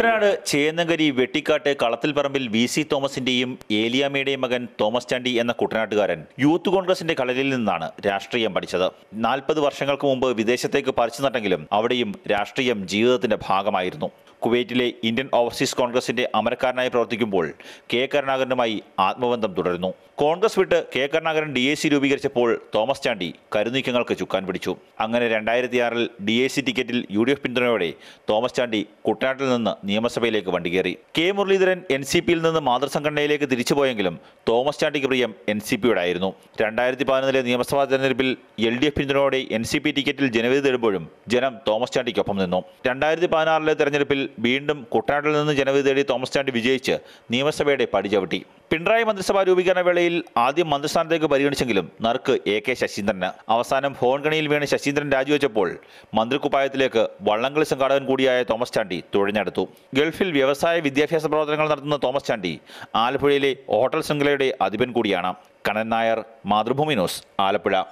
Kuttanad Chennankari Vettikkattu Kalathilparambil V C തോമസിന്റെയും ഏലിയാമ്മയുടെയും മകൻ തോമസ് ചാണ്ടി എന്ന കുട്ടനാട്ടുകാരൻ യൂത്ത് കോൺഗ്രസിന്റെ കളരിയിൽ നിന്നാണ് രാഷ്ട്രീയം പഠിച്ചത്. നാൽപ്പത് വർഷങ്ങൾക്ക് മുമ്പ് വിദേശത്തേക്ക് പറിച്ചു നട്ടെങ്കിലും അവിടെയും രാഷ്ട്രീയം ജീവിതത്തിന്റെ ഭാഗമായിരുന്നു. കുവൈറ്റിലെ ഇന്ത്യൻ ഓവർസീസ് കോൺഗ്രസിന്റെ അമരക്കാരനായി പ്രവർത്തിക്കുമ്പോൾ കെ കരുണാകരനുമായി ആത്മബന്ധം തുടരുന്നു. കോൺഗ്രസ് വിട്ട് K Karunakaran D A C രൂപീകരിച്ചപ്പോൾ Thomas Chandy കരുനീക്കങ്ങൾക്ക് ചുക്കാൻ പിടിച്ചു. അങ്ങനെ രണ്ടായിരത്തി ആറിൽ ഡി എ സി ടിക്കറ്റിൽ യു ഡി എഫ് പിന്തുണയോടെ തോമസ് ചാണ്ടി കുട്ടനാട്ടിൽ നിന്ന് നിയമസഭയിലേക്ക് വണ്ടി കയറി. കെ മുരളീധരൻ എൻ സി പിയിൽ നിന്ന് മാതൃസംഘടനയിലേക്ക് തിരിച്ചുപോയെങ്കിലും തോമസ് ചാണ്ടിക്ക് പ്രിയം എൻ സി പിയോടായിരുന്നു. രണ്ടായിരത്തി പതിനൊന്നിലെ നിയമസഭാ തെരഞ്ഞെടുപ്പിൽ എൽ ഡി എഫ് പിന്തുണയോടെ എൻ സി പി ടിക്കറ്റിൽ ജനവിധി തേടുമ്പോഴും ജനം തോമസ് ചാണ്ടിക്കൊപ്പം നിന്നു. രണ്ടായിരത്തി പതിനാറിലെ തെരഞ്ഞെടുപ്പിൽ വീണ്ടും കുട്ടനാട്ടിൽ നിന്ന് ജനവിധി തേടി തോമസ് ചാണ്ടി വിജയിച്ച് നിയമസഭയുടെ പടി ചവിട്ടി. പിണറായി മന്ത്രിസഭാ രൂപീകരണ വേളയിൽ ആദ്യം മന്ത്രിസ്ഥാനത്തേക്ക് പരിഗണിച്ചെങ്കിലും നറുക്ക് എ കെ ശശീന്ദ്രന്. അവസാനം ഫോൺകണിയിൽ വീണ് ശശീന്ദ്രൻ രാജിവെച്ചപ്പോൾ മന്ത്രിക്കുപ്പായത്തിലേക്ക് വള്ളംകളി സംഘാടകൻ കൂടിയായ തോമസ് ചാണ്ടി തുഴഞ്ഞെടുത്തു. ഗൾഫിൽ വ്യവസായ വിദ്യാഭ്യാസ പ്രവർത്തനങ്ങൾ നടത്തുന്ന തോമസ് ചാണ്ടി ആലപ്പുഴയിലെ ഹോട്ടൽ ശൃംഖലയുടെ അധിപൻ കൂടിയാണ്. കണൻ നായർ മാതൃഭൂമി ന്യൂസ് ആലപ്പുഴ.